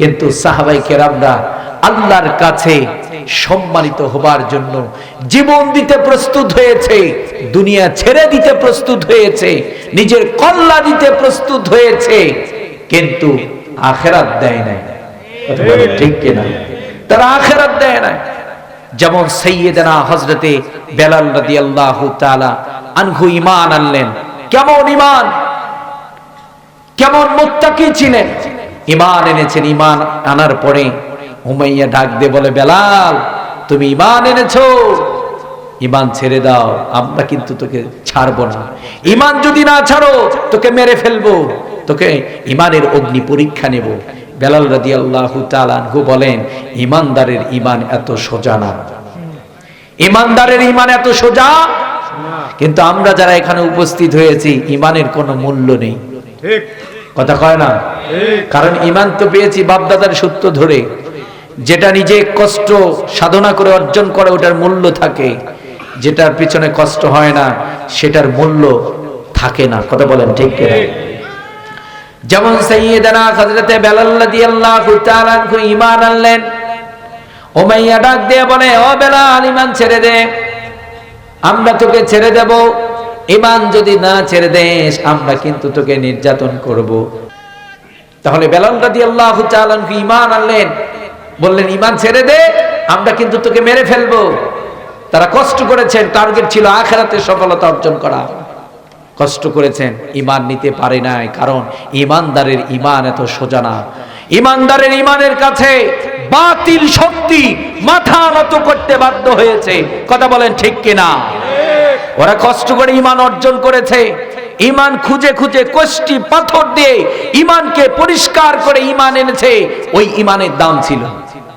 কিন্তু সাহাবাই কেরামরা আল্লাহর কাছে সম্মানিত হবার জন্য জীবন দিতে প্রস্তুত হয়েছে দুনিয়া ছেড়ে দিতে প্রস্তুত হয়েছে নিজের কল্লা দিতে প্রস্তুত হয়েছে কিন্তু আখেরাত দেয় নাই। ঠিক। কিনা? তারা আখেরাত দেয় নাই। যেমন সৈয়দনা হজরতে বেলাল রাদিয়াল্লাহু তাআলা আনহু ঈমান আনলেন। কেমন ঈমান? কেমন মুত্তাকি ছিলেন? ঈমান এনেছেন ইমান আনার পরে উমাইয়া ডাক দিয়ে বলে বেলাল তুমি ঈমান এনেছো। ইমান ছেড়ে দাও আমরা কিন্তু তোকে ছাড়বো না। ঈমান যদি না ছাড়ো তোকে মেরে ফেলব তোকে ঈমানের অগ্নি পরীক্ষা নেব। বেলাল রাদিয়াল্লাহু তাআলা আনহু বলেন ঈমানদারের ঈমান এত সোজা না। ইমানদারের ইমান এত সোজা? কিন্তু আমরা যারা এখানে উপস্থিত হয়েছি ইমানের কোনো মূল্য নেই। ঠিক। কথা কয় না? কারণ ইমান তো পেয়েছি বাপদাদার সূত্র ধরে। যেটা নিজে কষ্ট সাধনা করে অর্জন করে ওটার মূল্য থাকে। যেটার পিছনে কষ্ট হয় না সেটার মূল্য থাকে না। কথা বলেন ঠিক যেমন সাইয়েদানা হযরতে বেলাল রাদিয়াল্লাহু তাআলা আনহু ঈমান আনলেন। ওমাইয়া ডাক দিয়ে বলে ও বেলাল ঈমান ছেড়ে দে। আমরা তোকে ছেড়ে দেব। ঈমান যদি না ছেড়ে দেস, আমরা কিন্তু তোকে নির্যাতন করব। তাহলে বেলাল রাদিয়াল্লাহু আল্লাহ আনহু ইমান আনলেন। বললেন, ঈমান ছেড়ে দে, আমরা কিন্তু তোকে মেরে ফেলব। তারা কষ্ট করেছেন, টার্গেট ছিল আখেরাতে সফলতা অর্জন করা। কষ্ট করেছেন ইমান নিতে পারে নাই, কারণ ইমানদারের ইমান এত সোজা না। ইমানদারের ইমানের কাছে বাতিল শক্তি মাথা নত করতে বাধ্য হয়েছে। কথা বলেন ঠিক কিনা? ওরা কষ্ট করে ইমান অর্জন করেছে। ইমান খুঁজে খুঁজে কষ্টি পাথর দিয়ে ইমানকে পরিষ্কার করে ইমান এনেছে। ওই ইমানের দাম ছিল।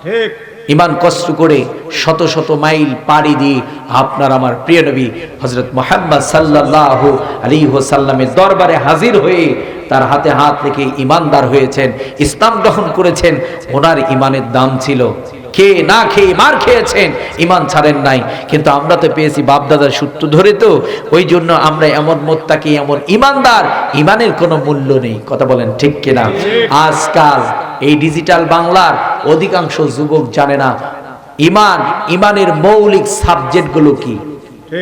ঠিক। ইমান কষ্ট করে শত শত মাইল পাড়ি দিয়ে আপনার আমার প্রিয় নবী হজরত মোহাম্মদ সাল্লাহ আলী সাল্লামের দরবারে হাজির হয়ে তার হাতে হাত রেখে ইমানদার হয়েছেন ইসলাম গ্রহণ করেছেন। ওনার ইমানের দাম ছিল খেয়ে না খেয়ে মার খেয়েছেন ইমান ছাড়েন নাই। কিন্তু আমরা তো পেয়েছি বাপদাদার সূত্র ধরে তো ওই জন্য আমরা এমন মোত্তাকি এমন ইমানদার ইমানের কোনো মূল্য নেই। কথা বলেন ঠিক কিনা? আজকাল এই ডিজিটাল বাংলার অধিকাংশ যুবক জানে না ইমান ইমানের মৌলিক সাবজেক্টগুলো কি?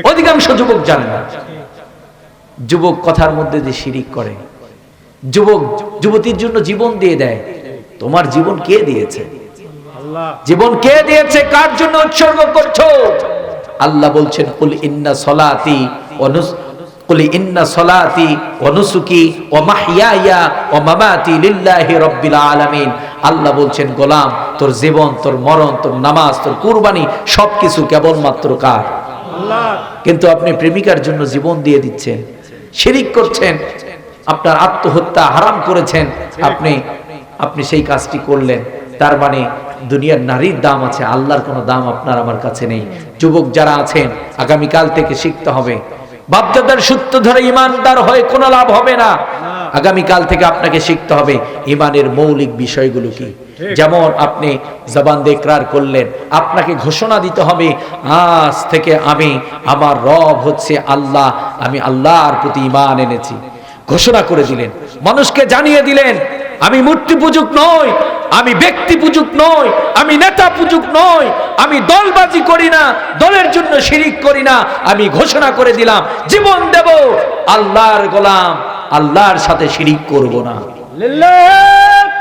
অধিকাংশ যুবক জানে না। যুবক কথার মধ্যে যে শিরিক করে। যুবক যুবতীর জন্য জীবন দিয়ে দেয়। তোমার জীবন কে দিয়েছে? জীবন কে দিয়েছে? কার জন্য উৎসর্গ করছ? আল্লাহ বলছেন কুল ইন্না সলাতি অনুস কুল ইন্না সলাতি অনুসুকি ও ও মামাতি লিল্লাহি রাব্বিল আলামিন। আল্লাহ বলছেন গোলাম তোর জীবন তোর মরণ তোর নামাজ তোর কুরবানি সবকিছু কেবলমাত্র কার? কিন্তু আপনি প্রেমিকার জন্য জীবন দিয়ে দিচ্ছেন শিরিক করছেন আপনার আত্মহত্যা হারাম করেছেন। আপনি আপনি সেই কাজটি করলেন। তার মানে দুনিয়ার নারীর দাম আছে, আল্লাহর কোনো দাম আপনার আমার কাছে নেই। যুবক যারা আছেন, আগামীকাল থেকে শিখতে হবে। বাপদাদার সূত্র ধরে ইমানদার হয়ে কোনো লাভ হবে না। আগামীকাল থেকে আপনাকে শিখতে হবে ইমানের মৌলিক বিষয়গুলো কি। যেমন আপনি জবান দেখরার করলেন, আপনাকে ঘোষণা দিতে হবে, আজ থেকে আমি আমার রব হচ্ছে আল্লাহ, আমি আল্লাহর প্রতি ইমান এনেছি। ঘোষণা করে দিলেন। মানুষকে জানিয়ে দিলেন, আমি মূর্তি পূজক নই আমি ব্যক্তি পূজক নই আমি নেতা পূজক নই আমি দলবাজি করি না দলের জন্য শিরিক করি না আমি ঘোষণা করে দিলাম জীবন দেব আল্লাহর গোলাম আল্লাহর সাথে শিরিক করব না। লিল্লাহ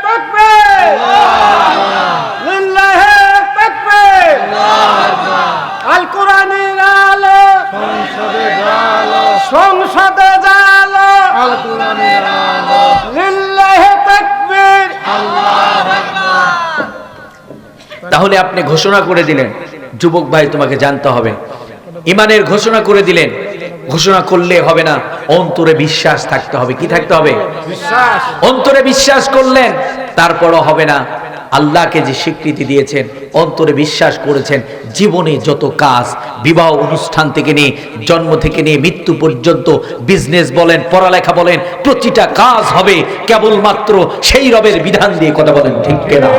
তাকবীর। লিল্লাহ তাকবীর। আল কোরআনের আলো। সংসদে জালো। সংসদে আল কোরআনের আলো। লিল্লাহ তাকবীর। তাহলে আপনি ঘোষণা করে দিলেন যুবক ভাই তোমাকে জানতে হবে। ইমানের ঘোষণা করে দিলেন ঘোষণা করলে হবে না অন্তরে বিশ্বাস থাকতে হবে। কি থাকতে হবে? বিশ্বাস। অন্তরে বিশ্বাস করলেন তারপরও হবে না। আল্লাহকে যে স্বীকৃতি দিয়েছেন অন্তরে বিশ্বাস করেছেন জীবনে যত কাজ বিবাহ অনুষ্ঠান থেকে নিয়ে জন্ম থেকে নিয়ে মৃত্যু পর্যন্ত বিজনেস বলেন পড়ালেখা বলেন প্রতিটা কাজ হবে কেবলমাত্র সেই রবের বিধান দিয়ে কথা বলেন ঠিক কেনা?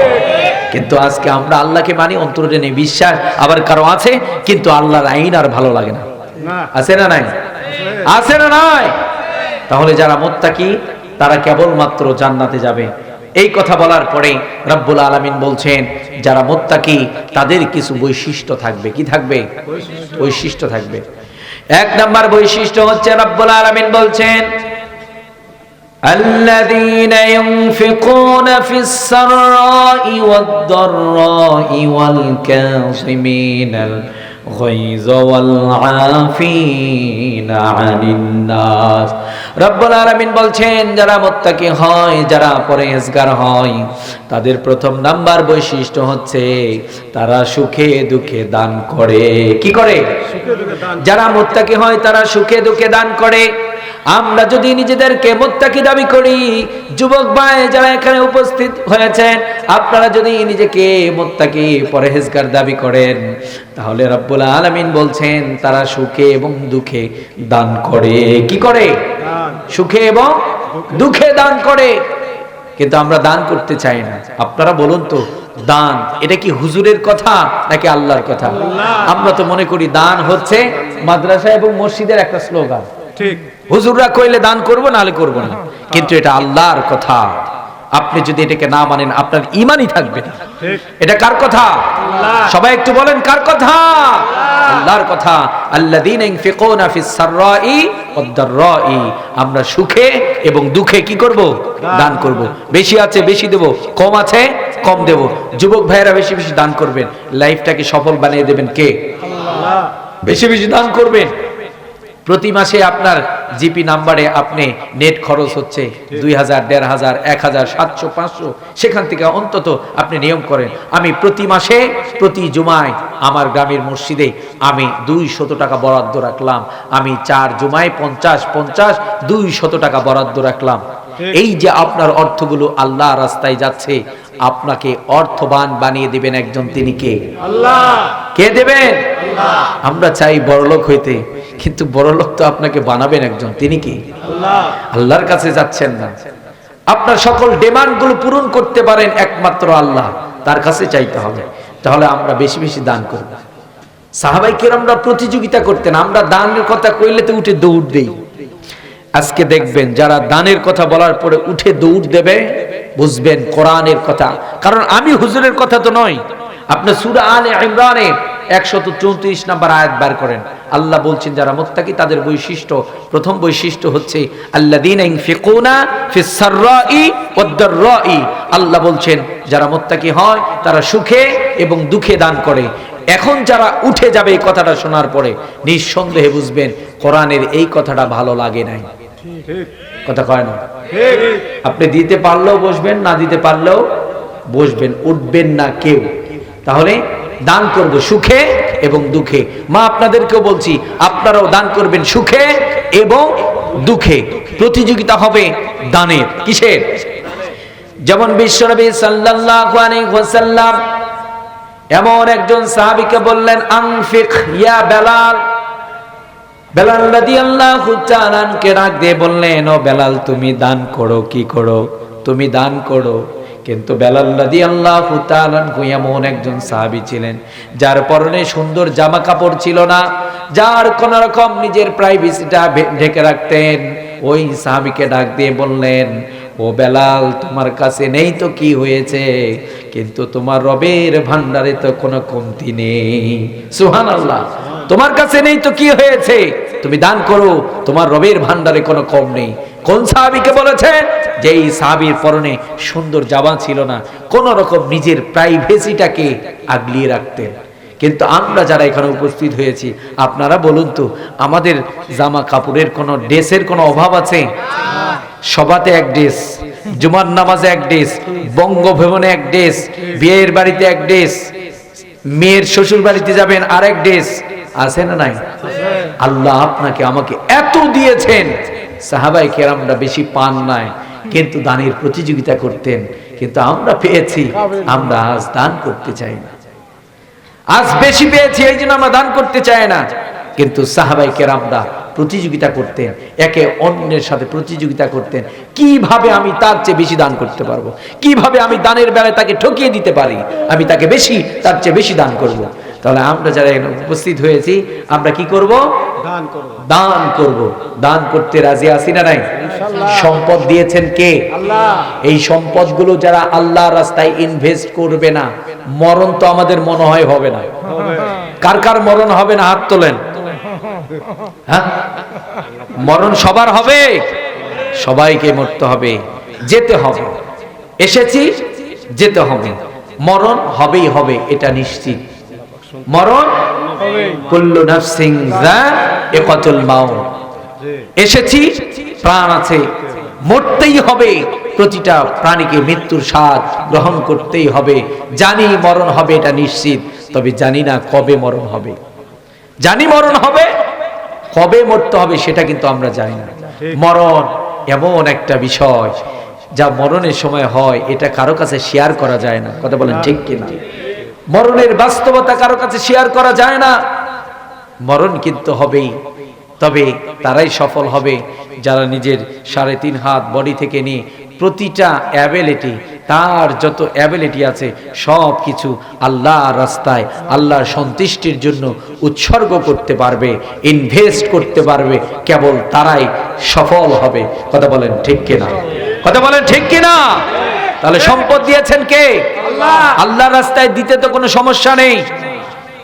কিন্তু আজকে আমরা আল্লাহকে মানি অন্তরে নেই বিশ্বাস আবার কারও আছে কিন্তু আল্লাহর আইন আর ভালো লাগে না। আছে না নাই? আছে না নাই? তাহলে যারা মোত্তাকি তারা কেবলমাত্র জান্নাতে যাবে। এই কথা বলার পরে রব্বুল আলামিন বলছেন যারা মোত্তাকি তাদের কিছু বৈশিষ্ট্য থাকবে। কি থাকবে? বৈশিষ্ট্য থাকবে। এক নাম্বার বৈশিষ্ট্য হচ্ছে রব্বুল আলামিন বলছেন الذين ينفقون في السراء والضراء والكاظمين الغيظ والعافين عن الناس রব্বুল আলামিন বলছেন যারা মুত্তাকি হয় যারা পরহেজগার হয় তাদের প্রথম নাম্বার বৈশিষ্ট্য হচ্ছে তারা সুখে দুঃখে দান করে কি করে যারা মুত্তাকি হয় তারা সুখে দুঃখে দান করে আমরা যদি নিজেদেরকে মোত্তাকি দাবি করি যুবক ভাই যারা এখানে উপস্থিত হয়েছেন আপনারা যদি নিজেকে মোত্তাকি পরহেজগার দাবি করেন তাহলে রব্বুল আলামিন বলছেন তারা সুখে এবং দুঃখে দান করে। কি করে? সুখে এবং দুঃখে। দান করে। কিন্তু আমরা দান করতে চাই না। আপনারা বলুন তো দান এটা কি হুজুরের কথা নাকি আল্লাহর কথা? আমরা তো মনে করি দান হচ্ছে মাদ্রাসা এবং মসজিদের একটা স্লোগান। ঠিক। হুজুররা কইলে দান করব নাহলে করব না। কিন্তু এটা আল্লাহর কথা। আপনি যদি এটাকে না মানেন আপনার ইমানই থাকবে না। এটা কার কথা? সবাই একটু বলেন কার কথা? আল্লাহর কথা। আল্লাযীনা ইনফিকুনা ফিস সাররাই ওয়াদ-দাররাই আমরা সুখে এবং দুঃখে কি করব? দান করব। বেশি আছে বেশি দেব। কম আছে কম দেব। যুবক ভাইয়েরা বেশি বেশি দান করবেন। লাইফটাকে সফল বানিয়ে দেবেন কে? আল্লাহ। বেশি বেশি দান করবেন। প্রতি মাসে আপনার জিপি নাম্বারে আপনি নেট খরচ হচ্ছে দুই হাজার দেড় হাজার এক হাজার সাতশো পাঁচশো সেখান থেকে অন্তত আপনি নিয়ম করেন। আমি প্রতি মাসে প্রতি জুমায় আমার গ্রামের মসজিদে আমি দুই শত টাকা বরাদ্দ রাখলাম। আমি চার জুমায় পঞ্চাশ পঞ্চাশ দুই শত টাকা বরাদ্দ রাখলাম। এই যে আপনার অর্থগুলো আল্লাহ রাস্তায় যাচ্ছে আপনাকে অর্থবান বানিয়ে দিবেন একজন তিনি কে? আল্লাহ। কে দেবেন? আমরা চাই বড়লোক হইতে। কিন্তু বড়লোক তো আপনাকে বানাবেন একজন তিনি কি? আল্লাহর কাছে যাচ্ছেন না। আপনার সকল ডিমান্ডগুলো পূরণ করতে পারেন একমাত্র আল্লাহ তার কাছে চাইতে হবে। তাহলে আমরা বেশি বেশি দান করব। সাহাবাই আমরা প্রতিযোগিতা করতেন আমরা দানের কথা কইলে তো উঠে দৌড় দেই। আজকে দেখবেন যারা দানের কথা বলার পরে উঠে দৌড় দেবে বুঝবেন কোরআনের কথা। কারণ আমি হুজুরের কথা তো নয় আপনার সুরা আলে ইমরানে একশত চৌত্রিশ নাম্বার আয়াত বার করেন। আল্লাহ বলছেন, যারা মোত্তাকি, তাদের বৈশিষ্ট্য, প্রথম বৈশিষ্ট্য হচ্ছে সাররাই ওয়াদ-দাররাই। আল্লাহ বলছেন, যারা মোত্তাকি হয়, তারা সুখে এবং দুঃখে দান করে। এখন যারা উঠে যাবে এই কথাটা শোনার পরে, নিঃসন্দেহে বুঝবেন, কোরআনের এই কথাটা ভালো লাগে নাই। কথা কয় না? আপনি দিতে পারলেও বসবেন, না দিতে পারলেও বসবেন, উঠবেন না কেউ। তাহলে দান করব সুখে এবং দুঃখে। মা, আপনাদেরকেও বলছি, আপনারাও দান করবেন সুখে এবং দুঃখে। প্রতিযোগিতা হবে দানের। কিসের? যেমন বিশ্বনবী সাল্লাল্লাহু আলাইহি ওয়াসাল্লাম এমন একজন সাহাবীকে বললেন আনফিক ইয়া বেলাল। বেলাল রাদিয়াল্লাহু তাআলাকে ডাক দিয়ে বললেন, ও বেলাল, তুমি দান করো, কি করো? তুমি দান করো। কিন্তু বেলাল রাদিয়াল্লাহু তাআলা এমন একজন সাহাবী ছিলেন, যার পরনে সুন্দর জামা কাপড় ছিল না, যার কোন রকম নিজের প্রাইভেসিটা ঢেকে রাখতেন। ওই সাহাবীকে ডাক দিয়ে বললেন, ও বেলাল, তোমার কাছে নেই তো কি হয়েছে? কিন্তু তোমার রবের ভান্ডারে তো কোনো কমতি নেই। সুহান আল্লাহ তোমার কাছে নেই তো কি হয়েছে? তুমি দান করো, তোমার রবের ভান্ডারে কোনো কম নেই। কোন সাহাবিকে বলেছে? যে এই সাহাবির পরনে সুন্দর জামা ছিল না, কোন রকম নিজের প্রাইভেসিটাকে আগলিয়ে রাখতেন। কিন্তু আমরা যারা এখানে উপস্থিত হয়েছি, আপনারা বলুন তো, আমাদের জামা কাপড়ের কোনো ড্রেসের কোনো অভাব আছে? সবাতে এক ড্রেস, জুমার নামাজে এক ড্রেস, বঙ্গভবনে এক ড্রেস, বিয়ের বাড়িতে এক ড্রেস, মেয়ের শ্বশুর বাড়িতে যাবেন আরেক ড্রেস, আছে না নাই? আল্লাহ আপনাকে আমাকে এত দিয়েছেন। সাহাবাই কেরামরা বেশি পান নাই, কিন্তু দানের প্রতিযোগিতা করতেন, কিন্তু আমরা পেয়েছি, আমরা আজ দান করতে চাই না। আজ বেশি পেয়েছি, এই জন্য আমরা দান করতে চাই না। কিন্তু সাহাবাই কেরামরা প্রতিযোগিতা করতেন, একে অন্যের সাথে প্রতিযোগিতা করতেন, কীভাবে আমি তার চেয়ে বেশি দান করতে পারব? কীভাবে আমি দানের বেলায় তাকে ঠকিয়ে দিতে পারি? আমি তাকে বেশি, তার চেয়ে বেশি দান করব। তাহলে আমরা যারা এখানে উপস্থিত হয়েছি আমরা কি করব? দান করব। দান করব। দান করতে রাজি আছি না নাই? সম্পদ দিয়েছেন কে? আল্লাহ। এই সম্পদগুলো যারা আল্লাহ রাস্তায় ইনভেস্ট করবে না মরণ তো আমাদের মনে হয় হবে না। কার কার মরণ হবে না? হাত তোলেন। হ্যাঁ? মরণ সবার হবে। সবাইকে মরতে হবে। যেতে হবে। এসেছি যেতে হবে। মরণ হবেই হবে এটা নিশ্চিত। মরণ? কুল্লু নাফসিং যায়িকাতুল মাউত। জি এসেছি, প্রাণ আছে। মরতেই হবে, প্রতিটা প্রাণীকে মৃত্যুর স্বাদ গ্রহণ করতেই হবে। জানি মরণ হবে, এটা নিশ্চিত, তবে জানি না কবে মরণ হবে। জানি মরণ হবে, কবে মরতে হবে সেটা কিন্তু আমরা জানি না। মরণ এমন একটা বিষয়, যা মরণের সময় হয়, এটা কারও কাছে শেয়ার করা যায় না। কথা বলেন ঠিক কিনা? মরণের বাস্তবতা কারও কাছে শেয়ার করা যায় না। মরণ কিন্তু হবেই। তবে তারাই সফল হবে। যারা নিজের সাড়ে তিন হাত বডি থেকে নিয়ে প্রতিটা অ্যাবিলিটি তার যত অ্যাবিলিটি আছে, সব কিছু আল্লাহ রাস্তায়, আল্লাহর সন্তুষ্টির জন্য উৎসর্গ করতে পারবে ইনভেস্ট করতে পারবে, কেবল তারাই সফল হবে। কথা বলেন ঠিক কিনা? কথা বলেন ঠিক কিনা? তাহলে সম্পদ দিয়েছেন কে। আল্লাহর রাস্তায় দিতে তো কোনো সমস্যা নেই।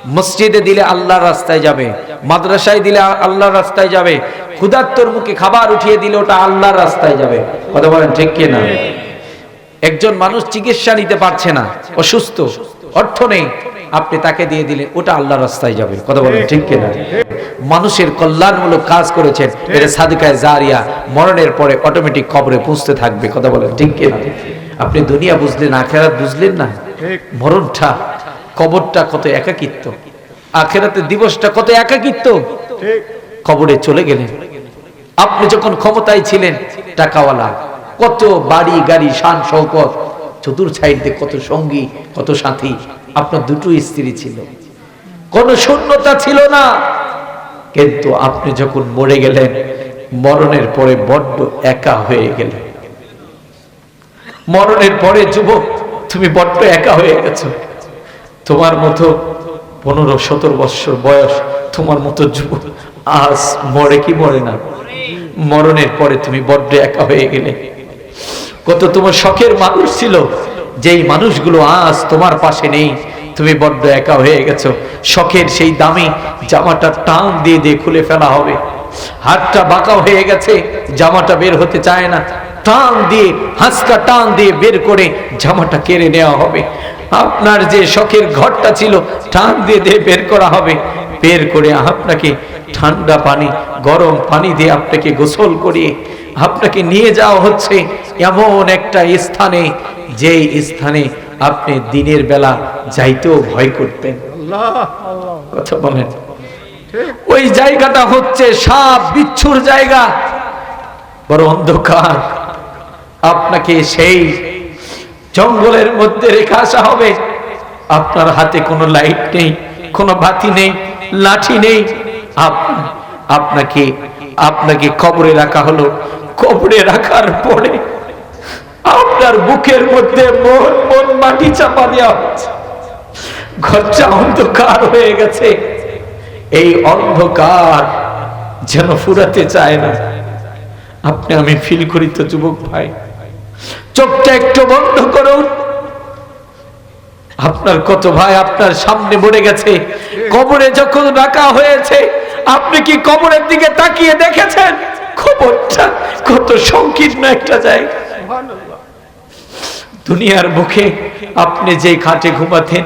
মসজিদে দিলে আল্লাহর রাস্তায় যাবে, মাদ্রাসায় দিলে আ- আল্লাহর রাস্তায় যাবে, ক্ষুধার্তর মুখে খাবার উঠিয়ে দিলে ওটা আল্লাহর রাস্তায় যাবে। কথা বলেন ঠিক কি না? একজন মানুষ চিকিৎসা নিতে পারছে না, অসুস্থ, অর্থ নেই, আপনি তাকে দিয়ে দিলে ওটা আল্লাহর রাস্তায় যাবে। কথা বলেন ঠিক কিনা মানুষের কল্যাণমূলক কাজ করেছেন। এটা সাদিকায় জারিয়া মরণের পরে অটোমেটিক কবরে পৌঁছতে থাকবে। কথা বলেন ঠিক কিনা আপনি দুনিয়া বুঝলেন আখেরাত বুঝলেন না? মরণটা কবরটা কত একাকিত্ব? আখেরাতে দিবসটা কত একাকিত্ব? কবরে চলে গেলেন। আপনি যখন ক্ষমতায় ছিলেন টাকাওয়ালা কত বাড়ি গাড়ি শান শৌকত চতুর সাইড কত সঙ্গী কত সাথী আপনার দুটো স্ত্রী ছিল। কোনো শূন্যতা ছিল না। কিন্তু আপনি যখন মরে গেলেন, মরণের পরে বড্ড একা হয়ে গেলেন। মরণের পরে যুবক, তুমি বড্ড একা হয়ে গেছো। তোমার মতো পনেরো, সতেরো বৎসর বয়স তোমার মতো যুবক আজ মরে কি মরে না। মরণের পরে তুমি বড্ড একা হয়ে গেলে। কত তোমার শখের মানুষ ছিল, যেই মানুষগুলো আজ তোমার পাশে নেই তুমি বড্ড একা হয়ে গেছো। শখের সেই দামি জামাটা টান দিয়ে দিয়ে খুলে ফেলা হবে। হাতটা বাঁকা হয়ে গেছে, জামাটা বের হতে চায় না। টান দিয়ে, হাঁসকা টান দিয়ে বের করে জামাটা কেড়ে নেওয়া হবে। আপনার যে শখের ঘরটা ছিল, টান দিয়ে দিয়ে বের করা হবে। বের করে আপনাকে ঠান্ডা পানি, গরম পানি দিয়ে আপনাকে গোসল করিয়ে আপনাকে নিয়ে যাওয়া হচ্ছে এমন একটা স্থানে। যে স্থানে আপনি দিনের বেলা যাইতেও ভয় করতেন। কথা বলেন। ওই জায়গাটা হচ্ছে সাপ বিচ্ছুর জায়গা। বড় অন্ধকার। আপনাকে সেই জঙ্গলের মধ্যে রেখে আসা হবে। আপনার হাতে কোনো লাইট নেই কোনো বাতি নেই লাঠি নেই। আপনাকে আপনাকে কবরে রাখা হলো। কবরে রাখার পরে আপনার বুকের মধ্যে মন মন মাটি চাপা দেওয়া হচ্ছে। ঘরটা অন্ধকার হয়ে গেছে। এই অন্ধকার যেন ফুরাতে চায় না। আপনি আমি ফিল করি তো যুবক ভাই। চোখটা একটু বন্ধ করুন। আপনার কত ভাই আপনার সামনে মরে গেছে। কবরে যখন রাখা হয়েছে, আপনি কি কবরের দিকে তাকিয়ে দেখেছেন? খবরটা কত সংকীর্ণ একটা জায়গা। দুনিয়ার মুখে আপনি যে খাটে ঘুমাতেন,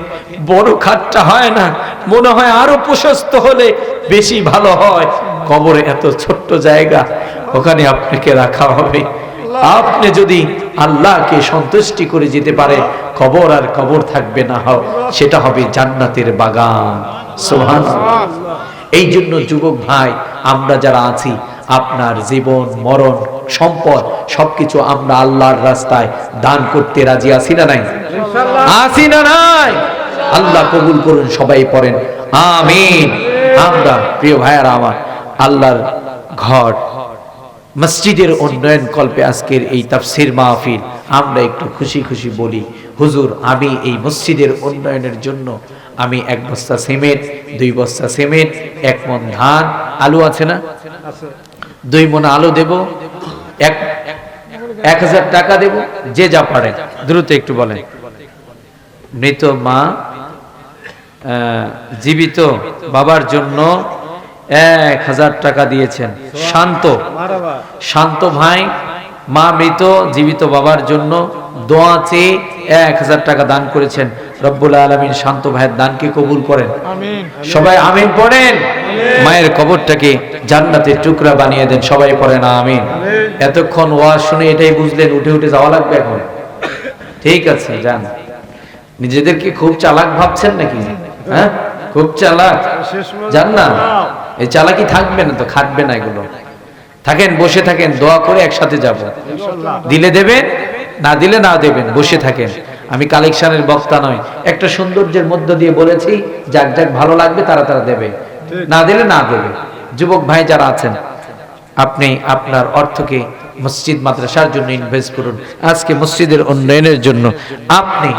বড় খাটটা হয় না, মনে হয় আরও প্রশস্ত হলে বেশি ভালো হয়। কবরে এত ছোট্ট জায়গা, ওখানে আপনাকে রাখা হবে। আপনি যদি আল্লাহকে সন্তুষ্টি করে যেতে পারে, কবর আর কবর থাকবে না হোক সেটা হবে জান্নাতের বাগান। সোহান এই জন্য যুবক ভাই, আমরা যারা আছি, আপনার জীবন, মরণ সম্পদ সবকিছু আমরা আল্লাহর রাস্তায় দান করতে রাজি আছি না নাই? আছি না নাই? আল্লাহ কবুল করুন সবাই পড়েন। আমিন। আমরা প্রিয় ভাইয়ারা আমার আল্লাহর ঘর মসজিদের উন্নয়ন কল্পে আজকের এই তাফসির মাহফিল আমরা একটু খুশি খুশি বলি হুজুর আমি এই মসজিদের উন্নয়নের জন্য আমি এক বস্তা সিমেন্ট দুই বস্তা সিমেন্ট এক মন ধান আলু আছে না? দুই মন আলু দেব এক এক হাজার টাকা দেব যে যা পারে। দ্রুত একটু বলেন। মৃত মা জীবিত বাবার জন্য এক হাজার টাকা দিয়েছেন। শান্ত শান্ত ভাই মা মৃত জীবিত বাবার জন্য দোয়া চেয়ে এক হাজার টাকা দান করেছেন। রব্বুল আলমিন শান্ত ভাইয়ের দানকে কবুল করেন। সবাই আমিন পড়েন। মায়ের কবরটাকে জান্নাতের টুকরা বানিয়ে দেন সবাই পড়েন আমিন। এতক্ষণ ওয়াজ শুনে এটাই বুঝলেন উঠে উঠে যাওয়া লাগবে এখন। ঠিক আছে যান। নিজেদেরকে খুব চালাক ভাবছেন নাকি? হ্যাঁ? খুব চালাক। জান না। এই চালাকি থাকবে না তো খাটবে না এগুলো। থাকেন বসে থাকেন দোয়া করে একসাথে যাব। দিলে দেবেন না দিলে না দেবেন বসে থাকেন। আমি কালেকশনের বক্তা নয় একটা সৌন্দর্যের মধ্য দিয়ে বলেছি যাক যাক ভালো লাগবে তারা তারা দেবে। না দিলে না দেবে। যুবক ভাই যারা আছেন, আপনি আপনার অর্থকে মসজিদ মাদ্রাসার জন্য ইনভেস্ট করুন। আজকে মসজিদের উন্নয়নের জন্য আপনি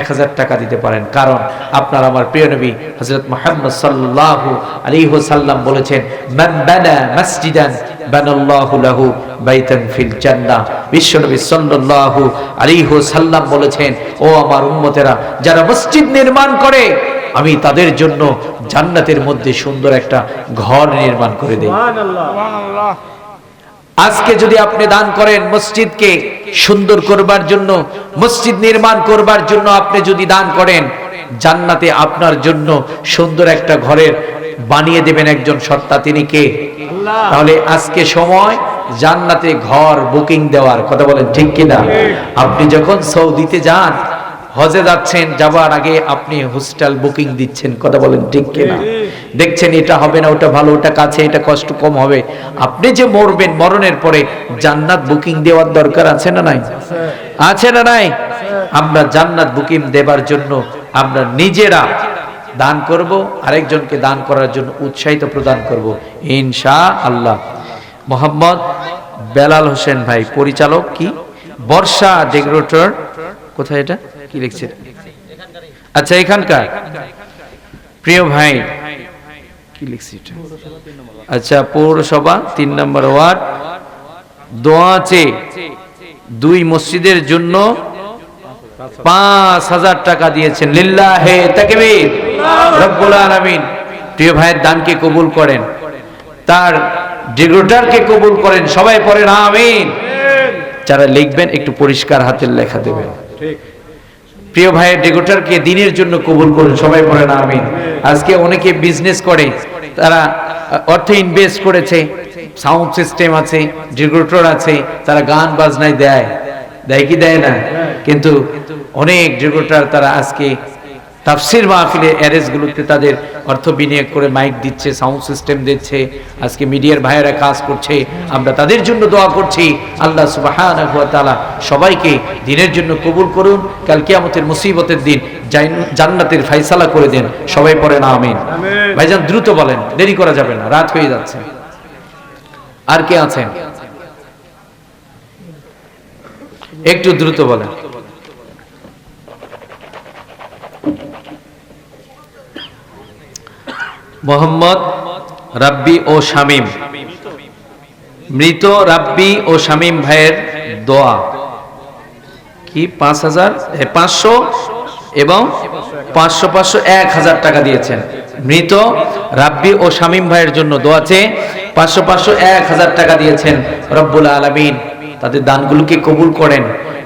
এক হাজার টাকা দিতে পারেন। কারণ আপনার আমার প্রিয় নবী হজরত মোহাম্মদ সাল্লাল্লাহু আলাইহি ওয়াসাল্লাম বলেছেন বলেছেন, ও আমার উম্মতেরা, যারা মসজিদ নির্মাণ করে, আমি তাদের জন্য জান্নাতের মধ্যে সুন্দর একটা ঘর নির্মাণ করে সুবহানাল্লাহ। আজকে যদি আপনি দান করেন মসজিদকে সুন্দর করবার জন্য মসজিদ নির্মাণ করবার জন্য আপনি যদি দান করেন জান্নাতে আপনার জন্য সুন্দর একটা ঘরের বানিয়ে দেবেন একজন সত্তা। তিনি কে? তাহলে আজকে সময় জান্নাতে ঘর বুকিং দেওয়ার কথা বলেন ঠিক কিনা? আপনি যখন সৌদিতে যান হজে যাচ্ছেন যাবার আগে আপনি হোস্টেল বুকিং দিচ্ছেন কথা বলেন ঠিক কিনা? দেখছেন এটা হবে না ওটা ভালো ওটা কাছে এটা কষ্ট কম হবে। আপনি যে মরবেন মরণের পরে জান্নাত বুকিং দেওয়ার দরকার আছে না নাই? আছে না নাই? আমরা জান্নাত বুকিং দেবার জন্য আমরা নিজেরা দান করব আরেকজনকে দান করার জন্য উৎসাহিত প্রদান করব ইনশা আল্লাহ মোহাম্মদ বেলাল হোসেন ভাই পরিচালক কি? বর্ষা ডেকোরেটর কোথায় এটা? কি লিখছে? আচ্ছা এখানকার। প্রিয় ভাই, কি লিখছি আচ্ছা পৌরসভা, তিন নম্বর ওয়ার্ড। দোয়াচে দুই মসজিদের জন্য পাঁচ হাজার টাকা দিয়েছেন। লিল্লাহে তাকবীর। রব্বুল আলামিন। প্রিয় ভাইয়ের দানকে কবুল করেন। তার ডিগ্রোটারকে কবুল করেন। সবাই পড়েন, আমিন। যারা লিখবেন, একটু পরিষ্কার হাতের লেখা দেবেন। ঠিক। প্রিয় ভাইয়ের ডেগোটারকে দিনের জন্য কবুল করুন, সবাই বলেন আমিন। আজকে অনেকে বিজনেস করে, তারা অর্থে ইনভেস্ট করেছে সাউন্ড সিস্টেম আছে, ডেগোটার আছে, তারা গান বাজনায় দেয়। দেয় কি দেয় না? কিন্তু অনেক ডেগোটার তারা আজকে তাফসির মাহফিলে অ্যারেজগুলোতে তাদের অর্থ বিনিয়োগ করে মাইক দিচ্ছে সাউন্ড সিস্টেম দিচ্ছে আজকে মিডিয়ার ভাইয়েরা কাজ করছে আমরা তাদের জন্য দোয়া করছি। আল্লাহ তাআলা সবাইকে দিনের জন্য কবুল করুন। কাল কিয়ামতের মুসিবতের দিন জান্নাতের ফাইসালা করে দেন। সবাই পড়েন আমিন। আমিন। ভাইজান দ্রুত বলেন দেরি করা যাবে না রাত হয়ে যাচ্ছে। আর কে আছেন? একটু দ্রুত বলেন। মোহাম্মদ রাব্বি ও শামীম। মৃত রাব্বি ও শামীম ভাইয়ের দোয়া। কি? পাঁচ হাজার? পাঁচশো এবং পাঁচশো পাঁচশো এক হাজার টাকা দিয়েছেন। মৃত রাব্বি ও শামীম ভাইয়ের জন্য দোয়াছে পাঁচশো পাঁচশো এক হাজার টাকা দিয়েছেন রব্বুল আলমিন। তাদের দানগুলোকে কবুল করেন।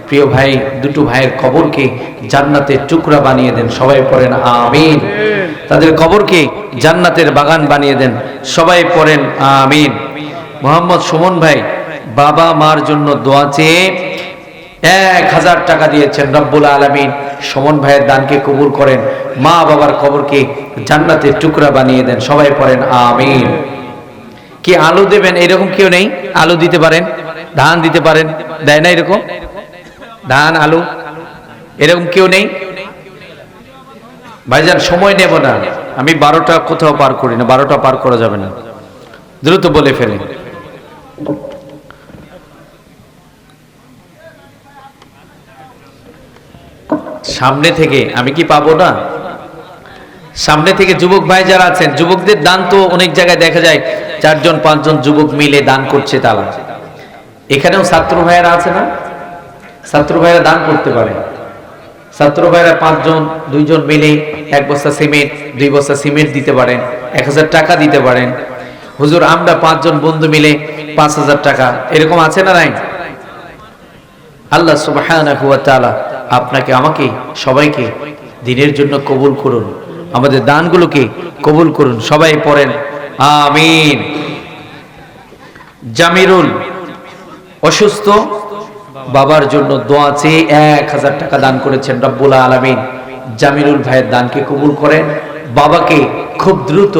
প্রিয় ভাই, দুটো ভাইয়ের কবরকে জান্নাতের টুকরা বানিয়ে দেন, সবাই পড়েন আমিন। তাদের কবরকে জান্নাতের বাগান বানিয়ে দেন, সবাই পড়েন আমিন। মোহাম্মদ সুমন ভাই, বাবা মার জন্য দোয়া চেয়ে এক হাজার টাকা দিয়েছেন রব্বুল আলমিন। সুমন ভাইয়ের দানকে কবুল করেন, মা বাবার কবরকে জান্নাতের টুকরা বানিয়ে দেন, সবাই পড়েন আমিন। কি আলু দেবেন? এরকম কেউ নেই? আলু দিতে পারেন? ধান দিতে পারেন? দেয় না এরকম? ধান, আলু, এরকম কেউ নেই? ভাইজান, সময় নেব না। আমি বারোটা কোথাও পার করি না, বারোটা পার করা যাবে না। দ্রুত বলে ফেলেন সামনে থেকে, আমি কি পাবো না? সামনে থেকে যুবক ভাই যারা আছেন, যুবকদের দান তো অনেক জায়গায় দেখা যায়, চারজন, পাঁচজন যুবক মিলে দান করছে তারা। এখানেও ছাত্র ভাইয়েরা আছে না? ছাত্র ভাইয়েরা দান করতে পারে। ছাত্র ভাইয়েরা পাঁচজন, দুইজন মিলে এক বস্তা সিমেন্ট, দুই বস্তা সিমেন্ট দিতে পারেন, এক হাজার টাকা দিতে পারেন। হুজুর, আমরা পাঁচজন বন্ধু মিলে পাঁচ হাজার টাকা। এরকম আছে না নাই? আল্লাহ তাআলা আপনাকে, আমাকে, সবাইকে দিনের জন্য কবুল করুন। আমাদের দানগুলোকে কবুল করুন। সবাই পড়েন, আমিন। জামিরুল, অসুস্থ বাবার জন্য দোয়া চেয়ে এক হাজার টাকা দান করেছেন রব্বুল আলমিন। জামিরুল ভাইয়ের দানকে কবুল করেন। বাবাকে খুব দ্রুত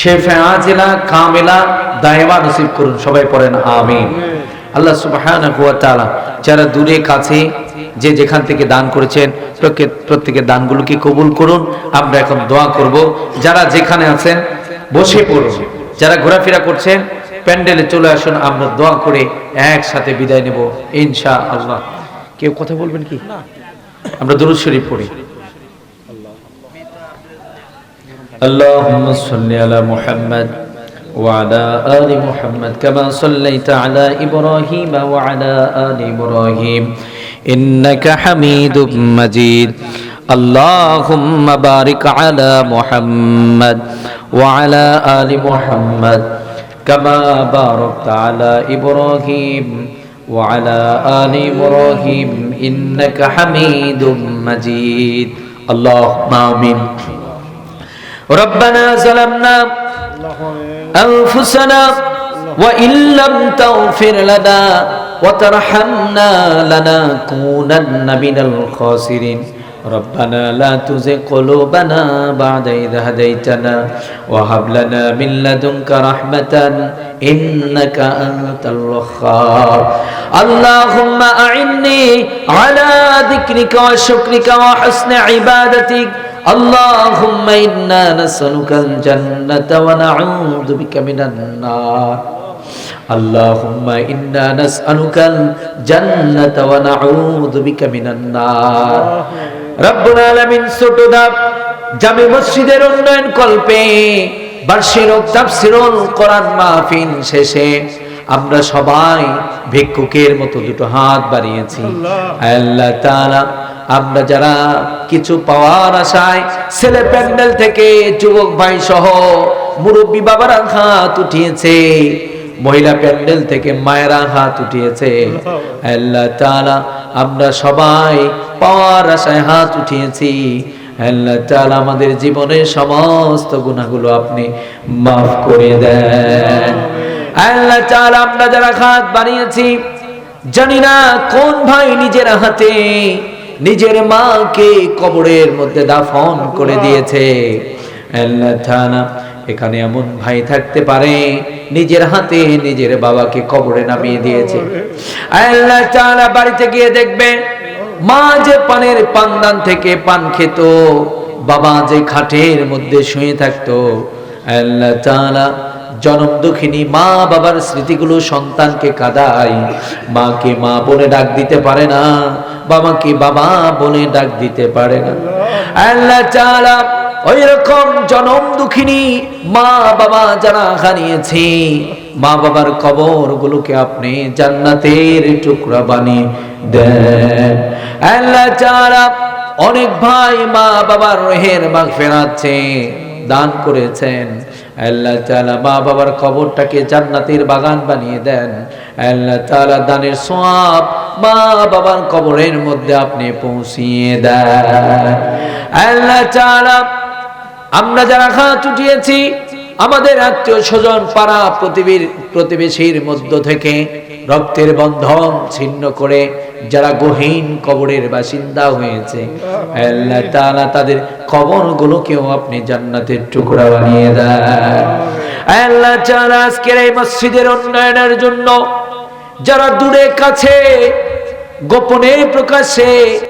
শেফে আজিলা, কামেলা, দায়মা নসিব করুন। সবাই পড়েন আমিন। আল্লাহ সুবহানাহু ওয়া তাআলা যারা দূরে, কাছে যে যেখান থেকে দান করেছেন প্রত্যেকের দানগুলোকে কবুল করুন। আমরা এখন দোয়া করব। যারা যেখানে আছেন, বসে পড়ুন। যারা ঘোরাফেরা করছেন প্যান্ডেলে চলে আসুন আমরা দোয়া করে একসাথে বিদায় নেব ইনশা আল্লাহ কেউ কথা বলবেন কি আমরা দুরুদ শরীফ পড়ি اللهم صل على محمد وعلى آل محمد كما صليت على إبراهيم وعلى آل إبراهيم إنك حميد مجيد اللهم بارك على محمد وعلى آل محمد كما باركت على إبراهيم وعلى آل إبراهيم إنك حميد مجيد اللهم آمين ربنا ظلمنا أنفسنا وإن لم تغفر لنا وترحمنا لنكونن من الخاسرين ربنا لا تزغ قلوبنا بعد إذ هديتنا وهب لنا من لدنك رحمة إنك أنت الوهاب اللهم أعني على ذكرك وشكرك وحسن عبادتك اللهم إنا نسألك الجنة ونعوذ بك من النار اللهم إنا نسألك الجنة ونعوذ بك من النار রব্বুল আলামিন ছোটদাব জামে মসজিদের উন্নয়ন কল্পে বার্ষিক তাফসিরুল কোরআন মাহফিল শেষে আমরা সবাই ভিক্ষুকের মতো দুটো হাত বাড়িয়েছি। আল্লাহ। তাআলা আমরা যারা কিছু পাওয়ার আশায় ছেলে প্যান্ডেল থেকে যুবক ভাই সহ মুরব্বী বাবারা হাত উঠিয়েছে মহিলা প্যান্ডেল থেকে মায়েরা হাত উঠিয়েছে। আল্লাহ তাআলা আমরা সবাই পাওয়ার আশায় হাত উঠিয়েছি। আল্লাহ তাআলা আমাদের জীবনের সমস্ত গুনাহগুলো আপনি মাফ করে দেন। আল্লাহ তাআলা আমরা যারা হাত বাড়িয়েছি, জানি না কোন ভাই নিজের হাতে নিজের মাকে কবরের মধ্যে দাফন করে দিয়েছে। আল্লাহ তাআলা এখানে এমন ভাই থাকতে পারে, নিজের হাতে নিজের বাবাকে কবরে নামিয়ে দিয়েছে। আল্লাহ তাআলা বাড়িতে গিয়ে দেখবে মা যে পানের পানদান থেকে পান খেত, বাবা যে খাটের মধ্যে শুয়ে থাকতো, আল্লাহ তাআলা জনম দুঃখিনী মা বাবার স্মৃতিগুলো সন্তানকে কাদায়, মাকে মা বলে ডাক দিতে পারে না, বাবাকে বাবা বলে ডাক দিতে পারে না। আল্লাহ তাআলা ওই রকম জনম দুঃখিনী মা বাবা যারা হারিয়েছে। মা বাবার কবর গুলোকে আপনি জান্নাতের টুকরা বানিয়ে দেন। আল্লাহ তাআলা অনেক ভাই মা বাবার রোহের মাগ ফেরাচ্ছে দান করেছেন। আল্লাহ তাআলা মা বাবার কবরটাকে জান্নাতের বাগান বানিয়ে দেন। আল্লাহ তাআলা দানের সওয়াব মা বাবার কবরের মধ্যে আপনি পৌঁছিয়ে দেন। আল্লাহ তাআলা আমরা যারা হাত উঠিয়েছি আমাদের আত্মীয় স্বজন পাড়া প্রতিবীর প্রতিবেশীর মধ্য থেকে রক্তের বন্ধন ছিন্ন করে যারা গহীন কবরের বাসিন্দা হয়েছে, আল্লাহ তাআলা তাদের কবরগুলোকেও আপনি জান্নাতের টুকরা বানিয়ে দেন। আল্লাহ তাআলা আজকের এই মসজিদের উন্নয়নের জন্য যারা দূরে কাছে গোপনে প্রকাশে